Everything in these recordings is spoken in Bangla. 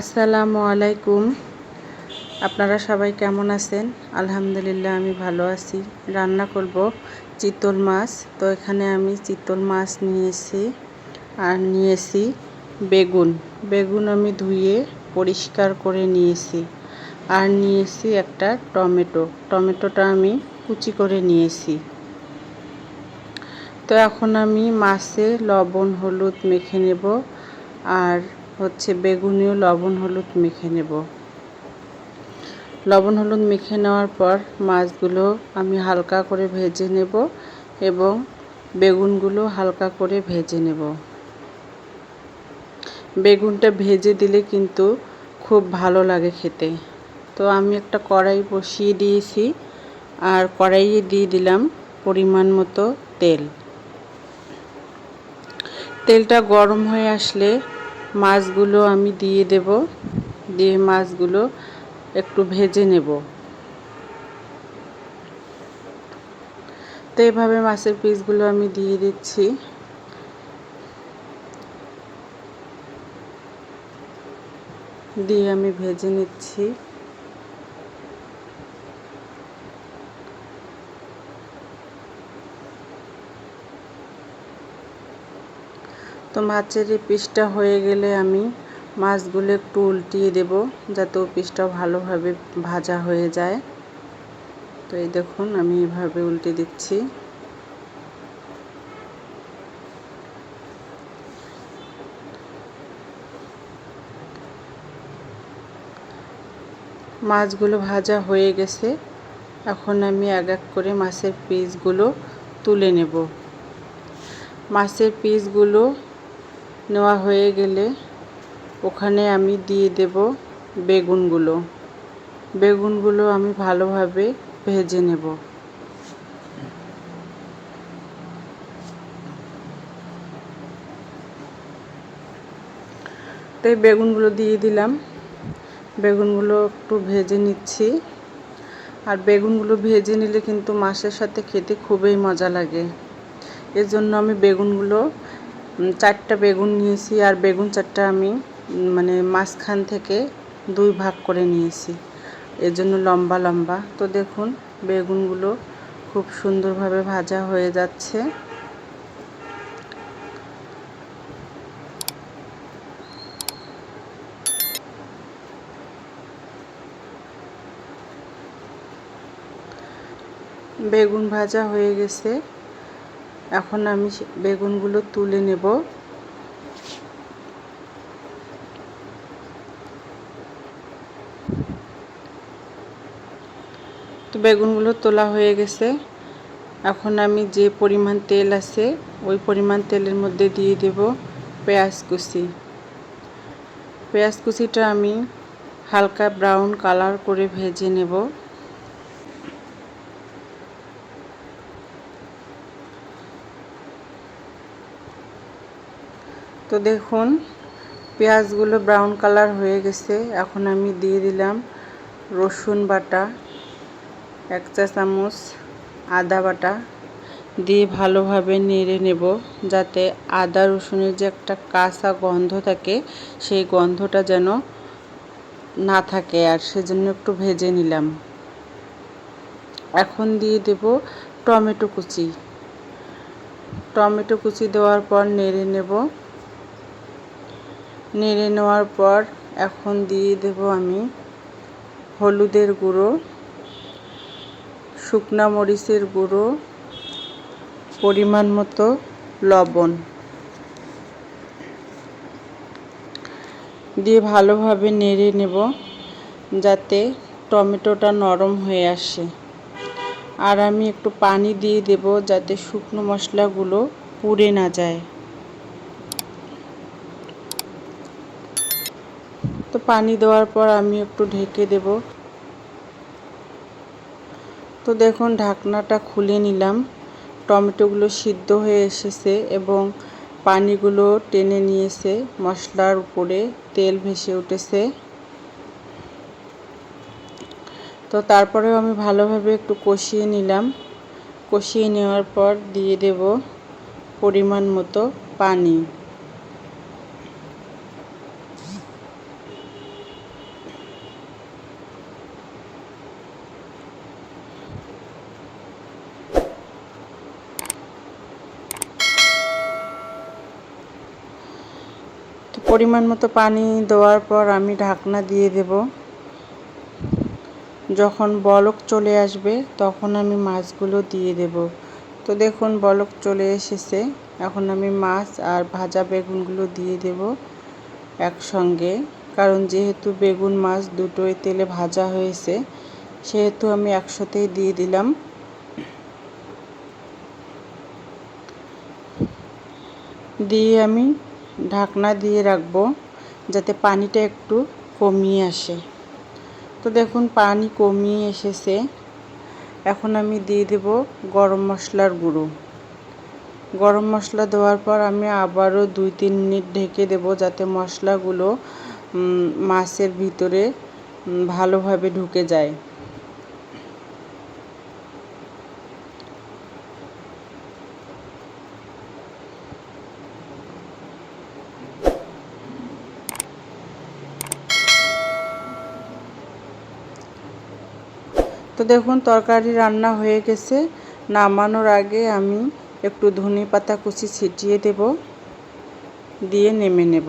আসসালামু আলাইকুম। আপনারা সবাই কেমন আছেন? আলহামদুলিল্লাহ, আমি ভালো আছি। রান্না করব চিতল মাছ। তো এখানে আমি চিতল মাছ নিয়েছি আর নিয়েছি বেগুন। বেগুন আমি ধুয়ে পরিষ্কার করে নিয়েছি। আর নিয়েছি একটা টমেটো। টমেটোটা আমি কুচি করে নিয়েছি। তো এখন আমি মাছে লবণ, হলুদ মেখে নেব। আর হচ্ছে বেগুনিও লবণ, হলুদ মেখে নেব। লবণ, হলুদ মেখে নেওয়ার পর মাছগুলো আমি হালকা করে ভেজে নেব এবং বেগুনগুলো হালকা করে ভেজে নেব। বেগুনটা ভেজে দিলে কিন্তু খুব ভালো লাগে খেতে। তো আমি একটা কড়াই বসিয়ে দিয়েছি আর কড়াইয়ে দিয়ে দিলাম পরিমাণ মতো তেল। তেলটা গরম হয়ে আসলে মাছগুলো আমি দিয়ে দেব। দিয়ে মাছগুলো একটু ভেজে নেব। তো এভাবে মাছের পিসগুলো আমি দিয়ে দিচ্ছি। দিয়ে আমি ভেজে নিচ্ছি। তো মাছের এই পিসটা হয়ে গেলে আমি মাছগুলো একটু উল্টিয়ে দেব যাতে ও পিসটা ভালোভাবে ভাজা হয়ে যায়। তো এই দেখুন, আমি এভাবে উল্টে দিচ্ছি। মাছগুলো ভাজা হয়ে গেছে। এখন আমি এক এক করে মাছের পিসগুলো তুলে নেব। মাছের পিসগুলো নেওয়া হয়ে গেলে ওখানে আমি দিয়ে দেব বেগুনগুলো। বেগুনগুলো আমি ভালোভাবে ভেজে নেব। তাই বেগুনগুলো দিয়ে দিলাম। বেগুনগুলো একটু ভেজে নিচ্ছি। আর বেগুনগুলো ভেজে নিলে কিন্তু মাছের সাথে খেতে খুবই মজা লাগে। এর জন্য আমি বেগুনগুলো চারটা বেগুন নিয়েছি আর বেগুন চারটা আমি মানে মাঝখান থেকে দুই ভাগ করে নিয়েছি। এর জন্য লম্বা লম্বা। তো দেখুন, বেগুনগুলো খুব সুন্দরভাবে ভাজা হয়ে যাচ্ছে। বেগুন ভাজা হয়ে গেছে। এখন আমি বেগুনগুলো তুলে নেব। তো বেগুনগুলো তোলা হয়ে গেছে। এখন আমি যে পরিমাণ তেল আছে, ওই পরিমাণ তেলের মধ্যে দিয়ে দেব পেঁয়াজ কুচি। পেঁয়াজ কুচিটা আমি হালকা ব্রাউন কালার করে ভেজে নেব। তো দেখুন, পেঁয়াজগুলো ব্রাউন কালার হয়ে গেছে। এখন আমি দিয়ে দিলাম রসুন বাটা, এক চা চামচ আদা বাটা। দিয়ে ভালোভাবে নেড়ে নেব যাতে আদা রসুনের যে একটা কাঁচা গন্ধ থাকে, সেই গন্ধটা যেন না থাকে আর সেজন্য একটু ভেজে নিলাম। এখন দিয়ে দেব টমেটো কুচি। টমেটো কুচি দেওয়ার পর নেড়ে নেব নেড়ে নেওয়ার পর এখন দিয়ে দেব আমি হলুদের গুঁড়ো, শুকনা মরিচের গুঁড়ো, পরিমাণ মতো লবণ। দিয়ে ভালোভাবে নেড়ে নেব যাতে টমেটোটা নরম হয়ে আসে। আর আমি একটু পানি দিয়ে দেব যাতে শুকনো মশলাগুলো পুড়ে না যায়। পানি দেওয়ার পর আমি একটু ঢেকে দেব। তো দেখুন, ঢাকনাটা খুলে নিলাম। টমেটোগুলো সিদ্ধ হয়ে এসেছে এবং পানিগুলো টেনে নিয়েছে। মশলার উপরে তেল ভেসে উঠেছে। তো তারপরেও আমি ভালোভাবে একটু কষিয়ে নিলাম। কষিয়ে নেওয়ার পর দিয়ে দেব পরিমাণ মতো পানি। পরিমাণ মতো পানি দেওয়ার পর আমি ঢাকনা দিয়ে দেব। যখন বলক চলে আসবে, তখন আমি মাছগুলো দিয়ে দেব। তো দেখুন, বলক চলে এসেছে। এখন আমি মাছ আর ভাজা বেগুনগুলো দিয়ে দেব একসঙ্গে। কারণ যেহেতু বেগুন মাছ দুটোই তেলে ভাজা হয়েছে, সেহেতু আমি একসাথেই দিয়ে দিলাম। দিয়ে আমি ঢাকনা দিয়ে রাখব যাতে পানিটা একটু কমিয়ে আসে। তো দেখুন, পানি কমিয়ে এসেছে। এখন আমি দিয়ে দেব গরম মশলার গুঁড়ো। গরম মশলা দেওয়ার পর আমি আবারও দুই তিন মিনিট ঢেকে দেব যাতে মশলাগুলো মাছের ভিতরে ভালোভাবে ঢুকে যায়। তো দেখুন, তরকারি রান্না হয়ে গেছে। নামানোর আগে আমি একটু ধনে পাতা কুচি ছিটিয়ে দেব, দিয়ে নেমে নেব।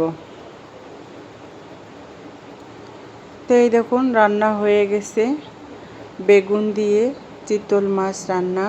তো এই দেখুন, রান্না হয়ে গেছে। বেগুন দিয়ে চিতল মাছ রান্না